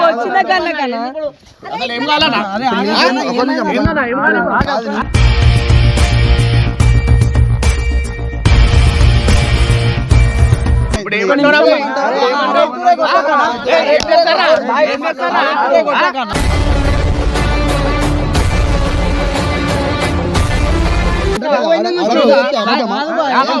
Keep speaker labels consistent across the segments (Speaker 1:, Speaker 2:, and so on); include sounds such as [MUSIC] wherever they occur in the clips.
Speaker 1: వచ్చిన కన్నా కన్నా
Speaker 2: అసలు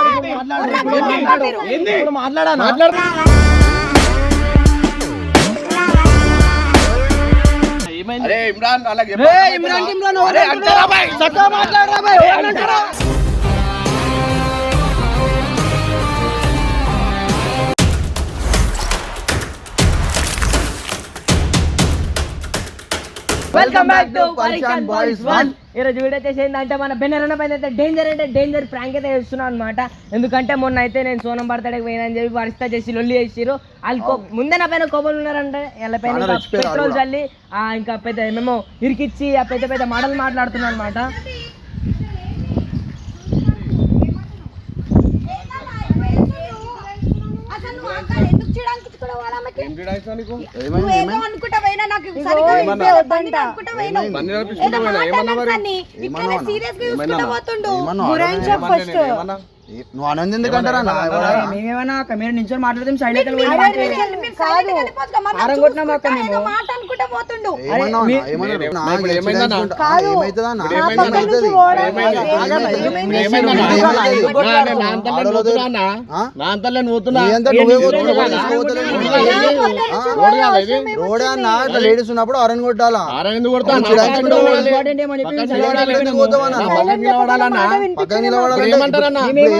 Speaker 3: అరే
Speaker 2: ఇమ్రాన్ అలాగే
Speaker 1: ఇమ్రాన్
Speaker 2: బాయ్?
Speaker 1: చక్కగా మాట్లాడరా welcome back to Pareshan boys one ఈ రోజు వీడియో వచ్చేసి ఏంటంటే మన బెన్నరన్న పైన అయితే డేంజర్ అంటే డేంజర్ ప్రాంక్ అయితే చేస్తున్నాను అనమాట ఎందుకంటే మొన్న అయితే నేను సోనం బర్త్డేకి పోయినని చెప్పి వరిస్తా చేసి లొల్లి చేసిరు వాళ్ళు కో- ముందే నా పైన కోపం ఉన్నారంటే వాళ్ళ పైన పెట్రోల్ చల్లి ఆ, ఇంకా పెద్ద ఏమేమో ఇరికిచ్చి ఆ పెద్ద పెద్ద మాటలు మాట్లాడుతున్నాను అనమాట?
Speaker 3: ఏమైంది?
Speaker 4: పోయినా నాకు సరిగ్గా వినిపించదు. అనుకుంటా పోయినావు. ఏదో మాట్లాడాల్సని ఇట్లనే serious గా చూసుకుంటా పోతుండు.
Speaker 3: ఏమన్నావు అన్న? ఏ- నువ్వు అనంది ఎందుకంటారా
Speaker 1: మీరు నించొని సైడ్ అక్క మేము.
Speaker 4: మాట అనుకుంటా పోతుండు.
Speaker 3: అన్న? రోడే ఇట్లా లేడీస్ ఉన్నప్పుడు అరని కొట్టాలా?
Speaker 2: పక్కన నిలబడాలన్నా.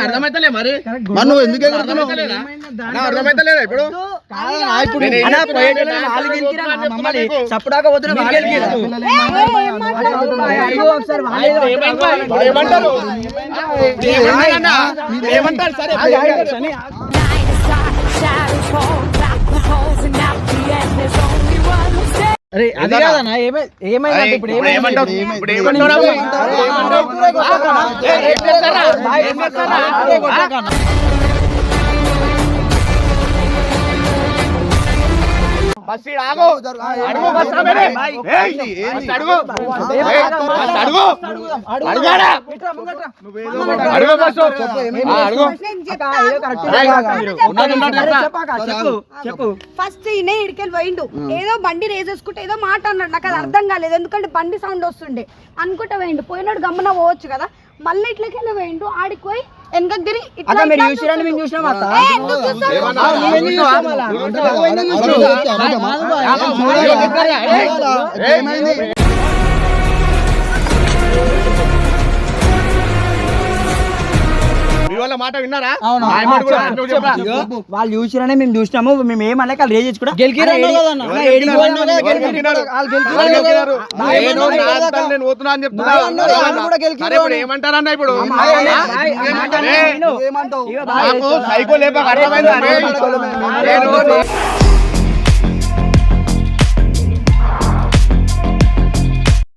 Speaker 2: అర్థమైతలే మరి.
Speaker 3: మరి నువ్వు ఎందుకు?
Speaker 2: అర్థమైతలేదా? ఇప్పుడు.
Speaker 1: చప్పుడాక పోతున్నా
Speaker 2: ఏమంటారు? ఏమంటారు? సరే
Speaker 1: అరే అది కాదన్నా ఏమై ఏమైందంటే ఇప్పుడు
Speaker 2: ఏమంటావు? ఇప్పుడు? ఏమంటావు? బస్ ఆగు. అడుగు బస్ అడుగు. అడుగు. అడుగాడా? అడుగు. బస్సు. అడుగు.
Speaker 4: ఫస్ట్ ఈయన ఇడికెళ్ళి పోయిండు. ఏదో బండి రేసేసుకుంటే ఏదో మాట అన్నాడు. నాకు అది అర్థం కాలేదు. ఎందుకంటే బండి సౌండ్ వస్తుండే. అనుకుంటా పోయిండు. పోయినాడు గమ్మన పోవచ్చు కదా. మళ్ళీ ఇట్లకెళ్ళి పోయిండు ఆడికి పోయి వెనక తిరిగి ఇట్లా
Speaker 1: అక్క మీరు
Speaker 4: ఇట్లా
Speaker 1: చూసిరండి మేము చూసినాం అక్క?
Speaker 4: ఏ,
Speaker 2: వాళ్ళ మాట విన్నారా
Speaker 1: అవును. చూసిరనే మేము చూసినాము మేము ఏమన్నా వాళ్ళు రేజ్ కూడా
Speaker 2: ఎవరు గెలికినారు? వాళ్ళు గెలికినారు. నేను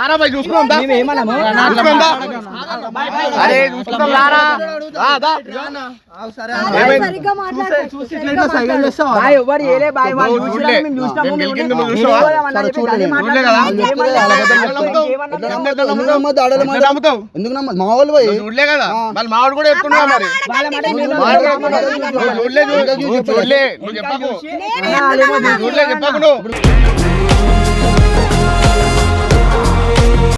Speaker 5: రారా భాయ్ చూసుకుందాం దా మేము ఏమన్నాము చూసుకుందాం దా అరే చూసుకుందాం రారా రా దా
Speaker 4: సరిగ్గా మాట్లాడు చూసి
Speaker 3: ఇట్లా సైకిల్ చేస్తావా
Speaker 2: భాయ్ ఎవరు ఏలే భాయ్ వాళ్ళు చూసినా మేము
Speaker 5: చూస్తాము
Speaker 2: మేము
Speaker 5: ఎందుకు
Speaker 3: నమ్మ మా వాళ్ళు పోయి
Speaker 5: చూడలే కదా
Speaker 2: వాళ్ళ మా
Speaker 5: వాళ్ళు కూడా చెప్తున్నా మరి చూడలే చూడలే చెప్పకు చూడలే చెప్పకు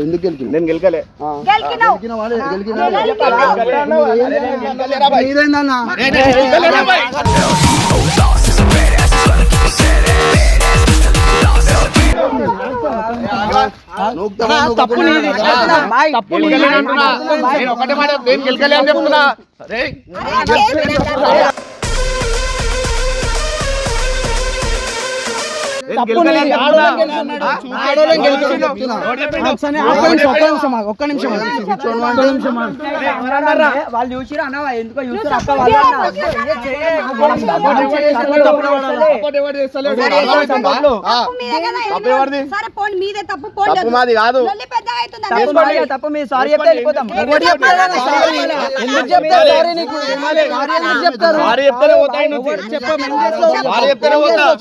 Speaker 3: ఎందుకు గెలిచింది
Speaker 5: నేను గెలికలే.
Speaker 2: తప్పు
Speaker 5: తప్పు నేను ఒకటే మాట నేను గెలకలే అని చెప్తున్నా.
Speaker 3: ఒక్క నిమిషం
Speaker 2: వాళ్ళు చూసిరా అన్న ఎందుకో చూసారు
Speaker 4: తప్పు మాది కాదు
Speaker 5: తప్పు
Speaker 2: మీ సారీ చెప్తే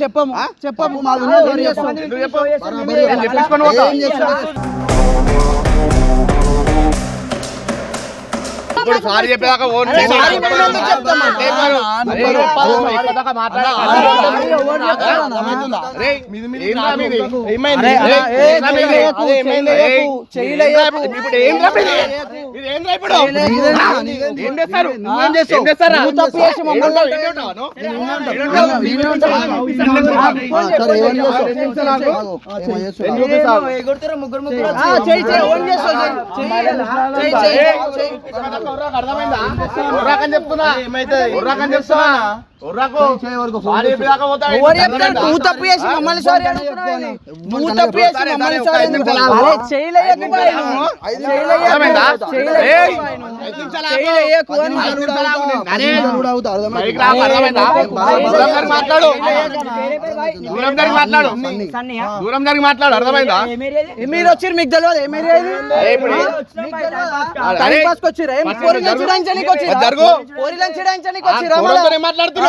Speaker 3: చెప్పము చెప్పము మా
Speaker 5: చెప్పించుకొని పోతా ఇప్పుడు సారీ చెప్పేదాకా ఓన్
Speaker 3: ముగ్గురు
Speaker 5: ముగ్గురు అర్థమైందా? చెప్తున్నా. చెప్తున్నా. దూరం జరిగి మాట్లాడు. అర్థమైందా?
Speaker 3: మీరు వచ్చారు? మీకు తెలియదు ఏమేరియా మాట్లాడుతున్నారు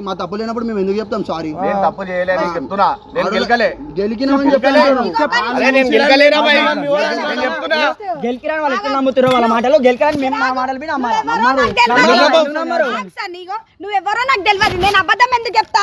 Speaker 3: మా తప్పు లేనప్పుడు మేము ఎందుకు చెప్తాం? సారీ
Speaker 5: తప్పు చేయలేదు చెప్తున్నా. నేను గెలకలే. గెలికిన
Speaker 2: గెలికిరాని వాళ్ళు వాళ్ళ మాటలు? గెలికిరాని మేము మా మాటలు నువ్వు
Speaker 4: ఎవరో నాకు తెలియదు నేను అబద్ధం ఎందుకు చెప్తా?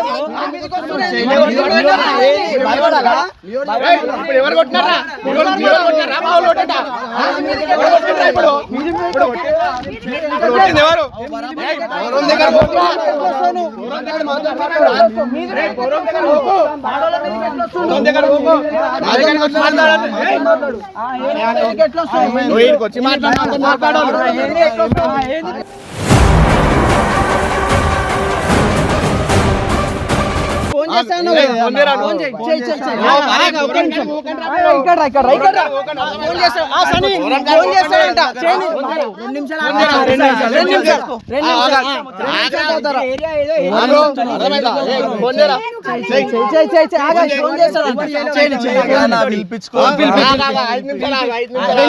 Speaker 2: ఇప్పుడు
Speaker 6: ఎవరు కొట్టినారా? ఎవరు ఎవరు కొట్టినారా?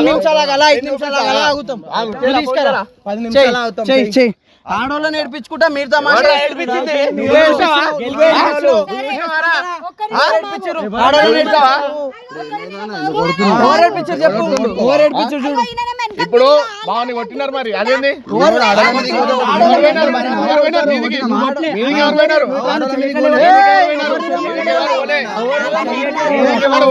Speaker 3: నిమిషాలు ఆగాల, ఐదు నిమిషాలు ఆగాల, ఆగుతాం. తీసుకురా.
Speaker 6: పది నిమిషాలు ఆగుతాం.
Speaker 3: ఆడోళ్ళని నేర్పించుకుంటా మీరు
Speaker 6: ఇప్పుడు బాగుంది కొట్టినారు మరి. అదేంది? ఎవరు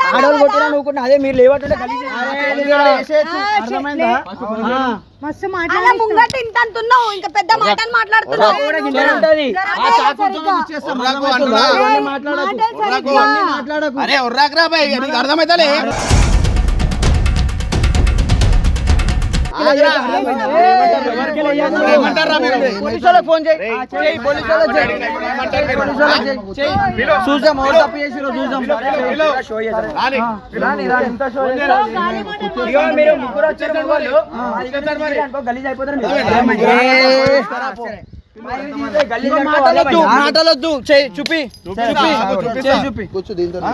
Speaker 3: ఆడోళ్ళు కొట్టినా అదే మీరు
Speaker 4: ముంగట ఇంత అంత ఉన్నావు ఇంకా పెద్ద మాటలు మాట్లాడుతున్నావు.
Speaker 3: గిన్నె వాళ్ళకి చేయి. చేయి.
Speaker 6: పిలు.
Speaker 3: చూసాం ఎవరు తప్పు చూసాం.
Speaker 2: ఇగో మీరు ముగ్గురు వచ్చారు వాళ్ళు గలీజ్ అయిపోతారు
Speaker 3: మాటలొద్దు చూపి చూపి చూపి
Speaker 4: అరే
Speaker 6: భయపడాలా?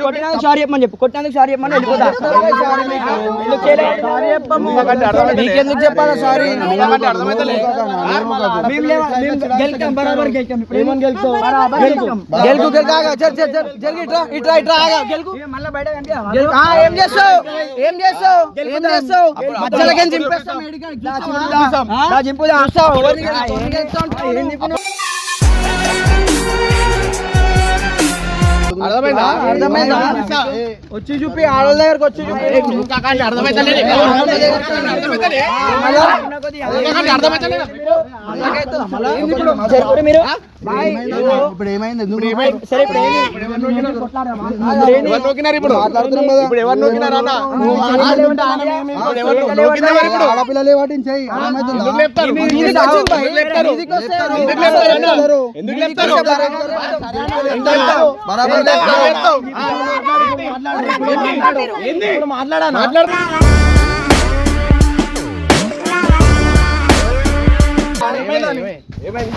Speaker 2: కొట్టినందుకు సారీ చెప్పమని చెప్పు. కొట్టినందుకు సారీ చెప్పమని వెళ్ళిపోతా.
Speaker 3: నీకెందుకు చెప్పాలా సారీ
Speaker 2: గెలుస్తాం, బరాబర్ గెలుస్తాం. ఇప్పుడు. గెలుస్తాం.
Speaker 3: గెలుకు గెలుకు ఇట్రా ఇట్రా ఇట్రా ఆగా. గెలుకు
Speaker 2: మళ్ళా బయట
Speaker 3: ఏం చేస్తావు? ఏం చేస్తావు? ఏం చేస్తావు? మధ్యలోకి చింపేస్తాం.
Speaker 2: చింపుదా.
Speaker 6: అర్థమైందా
Speaker 3: అర్థమైందా? వచ్చి చూపి ఆడోళ్ళ దగ్గరకు వచ్చి చూపి.
Speaker 2: జరుపుడు మీరు
Speaker 3: ఇప్పుడు ఏమైంది ఆడపిల్లలే వాటిని చెయ్యి
Speaker 6: ఎందుకు మాట్లాడు.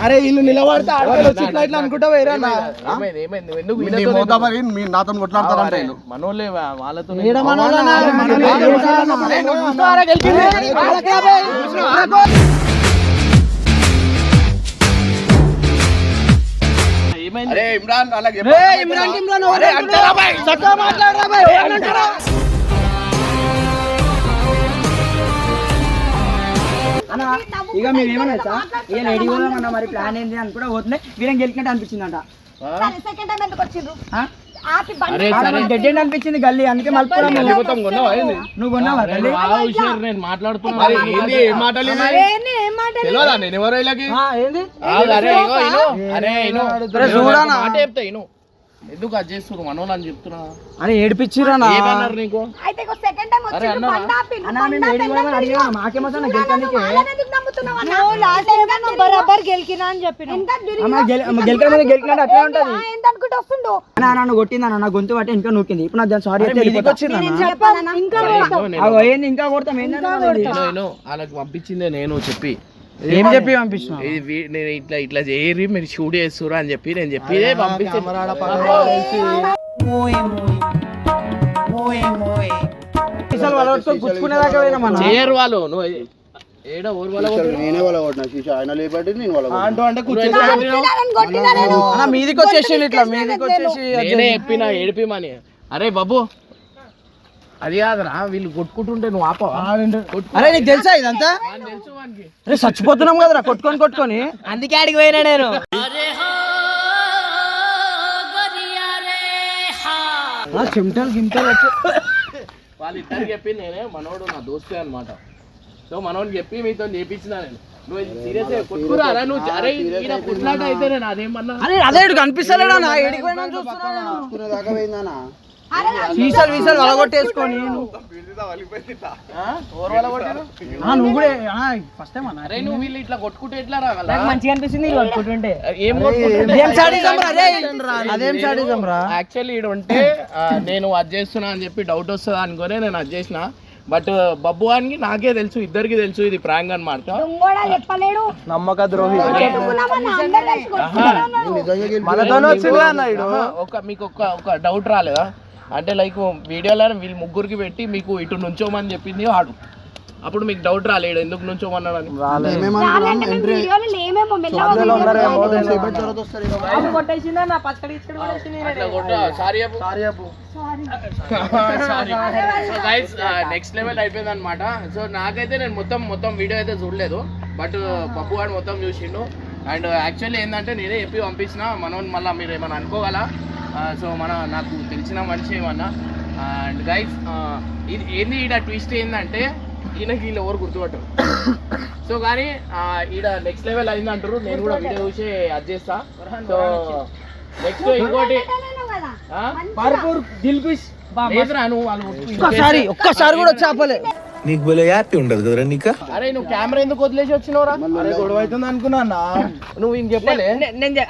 Speaker 3: అరే వీళ్ళు నిలబడితే ఆడపిల్ల వచ్చి ఇట్లా అనుకుంటా వేరే
Speaker 6: మీ నాతో కొట్లాడతారంట వీళ్ళు.
Speaker 3: ఈడ మనోళ్ళనా? మనోళ్ళే
Speaker 6: అరే ఇమ్రాన్ అలాగే చెప్పు.
Speaker 3: రే, ఇమ్రాన్ టిమ్రాన్ ఎవరు
Speaker 6: అరే అంటారా బాయ్?
Speaker 3: చక్కగా మాట్లాడరా బాయ్. ఏమంటారా?
Speaker 2: ఇక మీరు ఏమన్నా ఇక రెడీ పోదామన్నా మరి ప్లాన్ ఏంది అని కూడా పోతున్నాయి వీరం గెలిచినట్టు అనిపించిందంట
Speaker 4: సరే సెకండ్ టైం ఎందుకు వచ్చిండ్రు
Speaker 2: ఆ?
Speaker 4: ఆపి బండి
Speaker 2: డెడ్ ఎండ్ అనిపించింది గల్లీ అందుకే
Speaker 6: ఏంది?
Speaker 2: నువ్వు కొన్నావా గల్లీ
Speaker 6: నేను ఎవరో వీళ్ళకి? ఎందుకు అది చేస్తున్నారు మనోళ్ళు అని చెప్తున్నా?
Speaker 3: ఏడిపించిరా
Speaker 6: ఏమన్నారు నీకు?
Speaker 4: అయితే సెకండ్ టైం
Speaker 6: అరే
Speaker 4: వచ్చి
Speaker 6: అన్నా.
Speaker 4: బండి ఆపిండు.
Speaker 3: అన్నా,
Speaker 4: బండి
Speaker 3: మేము
Speaker 4: ఆపి
Speaker 3: ఏడికి పోదామని అడిగామా? మాకేమవుతుంది అన్న గెలకానికి?
Speaker 4: వాళ్ళని ఎందుకు నమ్ముతున్నావు అన్న?
Speaker 7: బరాబర్ గెలికినా అని చెప్పిన.
Speaker 4: ఎంత తిరిగినా
Speaker 3: అమ్మ గెల- అమ్మ గెలకడ మీద గెలికినట్టు అట్లా ఉంటది.
Speaker 4: ఆ, ఎంత అనుకుంటే వస్తుండు?
Speaker 3: అన్న నన్ను కొట్టింది నా గొంతు పట్టి ఇంకా నూకింది. ఇప్పుడు నాకు సారీ
Speaker 4: చెప్పాలన్నా ఇంకా
Speaker 3: ఏంది ఇంకా కొడతాం?
Speaker 6: వాళ్ళకి పంపించిందే నేను చెప్పి.
Speaker 3: ఏం చెప్పి పంపించిన
Speaker 6: ఇది నేను ఇట్లా ఇట్లా చేయరి మీరు షూట్ చేస్తురు అని చెప్పి నేను చెప్పి పంపించి. చేయరు వాళ్ళు నువ్వు ఏడ ఊరు వాళ్ళ
Speaker 8: నేనే వాళ్ళ కొట్టిన. శిశు ఆయన లేబట్టి నేను వాళ్ళ కొట్టిన.
Speaker 6: అంటూ అంటే కూర్చొని
Speaker 4: కొట్టినారని కొట్టినా నేను
Speaker 3: అన్న మీదికి వచ్చేసి ఇట్లా మీదికి వచ్చేసి
Speaker 6: నేనే చెప్పిన ఏడిపిమని అరే బాబు అది కాదురా వీళ్ళు కొట్టుకుంటుంటే నువ్వు ఆపవా? కొట్టు-
Speaker 3: అరే నీకు తెలుసా ఇదంతా? అరే చచ్చిపోతున్నాం కదరా కొట్టుకొని కొట్టుకొని.
Speaker 2: అందుకే ఆడికి పోయినా నేను.
Speaker 3: చెమటలు గింటలు వచ్చి.
Speaker 6: వాళ్ళిద్దరికి చెప్పి నేనే మనోడు నా దోస్తే అన్నమాట. సో మనోడు చెప్పి మీతో చేపించిన నేను.
Speaker 3: అదే కనిపిస్తలేడా సీసాలు వీసాలు వలగొట్టేసుకొని
Speaker 6: ఆ? ఎవరు వాళ్ళ కొట్టారు
Speaker 3: ఆ, నువ్వు కూడా ఫస్ట్ టైం అన్న
Speaker 6: అరే నువ్వు వీళ్ళు ఇట్లా కొట్టుకుంటే ఎట్లా
Speaker 2: మంచిగా అనిపిస్తుంది కొట్టుకుంటుంటే
Speaker 6: ఏం?
Speaker 3: అదేం సాడిజం రా
Speaker 6: యాక్చువల్లీ ఈడ ఉంటే నేను అది చేస్తున్నా అని చెప్పి డౌట్ వస్తుంది అనుకోనే నేను అది చేసిన. బట్ బబ్బు అని నాకే తెలుసు ఇద్దరికి తెలుసు ఇది ప్రాంగ్ అనమాట
Speaker 3: నమ్మక ద్రోహి.
Speaker 6: ఒక మీకు ఒక ఒక డౌట్ రాలేదా? అంటే లైక్ వీడియోలో వీళ్ళు ముగ్గురికి పెట్టి మీకు ఇటు నుంచోమని చెప్పింది వాడు. అప్పుడు మీకు డౌట్ రాలేడు ఎందుకు నుంచోమన్నాడని. నెక్స్ట్ లెవెల్ అయిపోయింది అనమాట సో నాకైతే నేను మొత్తం మొత్తం వీడియో అయితే చూడలేదు. బట్ పప్పు వాడు మొత్తం చూసిండు. అండ్ యాక్చువల్లీ ఏంటంటే నేనే చెప్పి పంపించిన. మనోని మళ్ళీ మీరు ఏమైనా అనుకోగల సో మన నాకు తెలిసిన మనిషి ఏమన్నా అండ్ గైస్ ఇది ఏంది ఈడ ట్విస్ట్ ఏంటంటే ఈయనకి వీళ్ళు ఎవరు గుర్తుపట్టరు. సో కానీ ఈడ నెక్స్ట్ లెవెల్ అయింది అంటారు నేను కూడా వీడియో చూసి అది చేస్తా. సో నెక్స్ట్ ఇంకోటి
Speaker 3: ఒక్కసారి ఒక్కసారి కూడా వచ్చి ఆపలే.
Speaker 9: నీకు భలే హ్యాపీ ఉండదు కదరా నీకా?
Speaker 6: అరే నువ్వు కెమెరా ఎందుకు వదిలేసి వచ్చినవరా?
Speaker 3: అరే గొడవ అవుతుంది అనుకున్నా
Speaker 6: నువ్వు ఇంక చెప్పలే.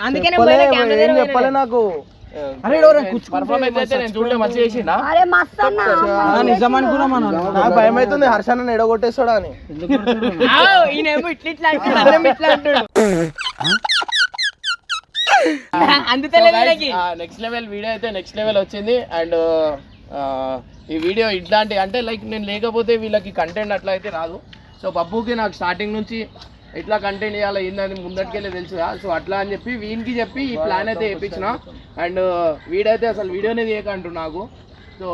Speaker 2: అందుకే పోయినా.
Speaker 3: నాకు? అరే ఎవరైనా కూర్చుకుంటే
Speaker 6: పర్ఫార్మెన్స్ అయితే నేను చూడలే మంచిగా చేసిండా?
Speaker 4: అరే మస్త్ అన్న
Speaker 3: ఆ, నిజం అనుకున్నా మనం
Speaker 8: నాకు భయం అవుతుంది హర్షన్న ఎడగొట్టేస్తాడా అని. [LAUGHS]
Speaker 2: ఆవ్, ఈయనేమో ఇట్లా [LAUGHS] ఇట్లా అంటాడు [LAUGHS] అదేమో ఇట్లా అంటాడు. అందుతలేదు వీళ్ళకి.
Speaker 6: నెక్స్ట్ లెవెల్ వీడియో అయితే నెక్స్ట్ లెవెల్ వచ్చింది. అండ్ ఈ వీడియో ఇట్లాంటి అంటే లైక్ నేను లేకపోతే వీళ్ళకి కంటెంట్ అట్లా అయితే రాదు. సో బబ్బుకి నాకు స్టార్టింగ్ నుంచి ఎట్లా కంటెంట్ చేయాలో ఏందని ముందటికెళ్ళి తెలుసు సో అట్లా అని చెప్పి వీనికి చెప్పి ఈ ప్లాన్ అయితే వేయించిన అండ్ వీడైతే అసలు వీడియోనే తీయకంటు నాకు. సో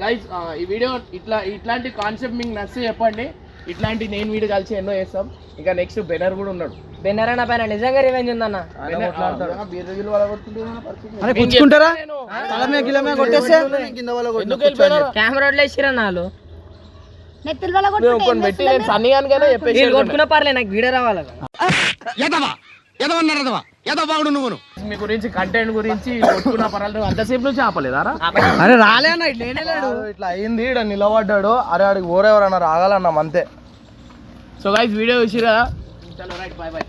Speaker 6: గైస్ ఈ వీడియో ఇట్లా ఇట్లాంటి కాన్సెప్ట్ మీకు నచ్చే చెప్పండి. ఇట్లాంటి నేను వీడు కలిసి ఎన్నో చేస్తాం. ఇంకా నెక్స్ట్ బెనర్ కూడా ఉన్నాడు.
Speaker 2: బెన్నరా నా పైన నిజంగా రివెంజ్ ఉందన్న.
Speaker 8: కింద వాళ్ళ కొట్టిన.
Speaker 6: ఎందుకు వెళ్ళిపోయినారు
Speaker 2: కెమెరా వదిలేసిరా నాలు
Speaker 4: నెత్తుల వల్ల
Speaker 6: నేను
Speaker 4: కొట్టుకుంటే
Speaker 6: కొన్ని పెట్టి నేను సన్నీ గానికైనా చెప్పేసి
Speaker 2: వీళ్ళు కొట్టుకున్న పర్లే నాకు వీడియో రావాలి?
Speaker 6: మీ గురించి కంటెంట్ గురించి కొట్టుకున్న పర్వాలేదు అంతసేపు నుంచి ఆపలేదారా?
Speaker 3: అరే రాలే అన్న లేడు
Speaker 8: ఇట్లా అయింది ఈడ నిలబడ్డాడు. అరే ఆడికి ఊరెవరన్నా రాగాలన్నాం అంతే.
Speaker 6: సో గైస్ వీడియో చూసి కదా చలో రైట్ బాయ్ బాయ్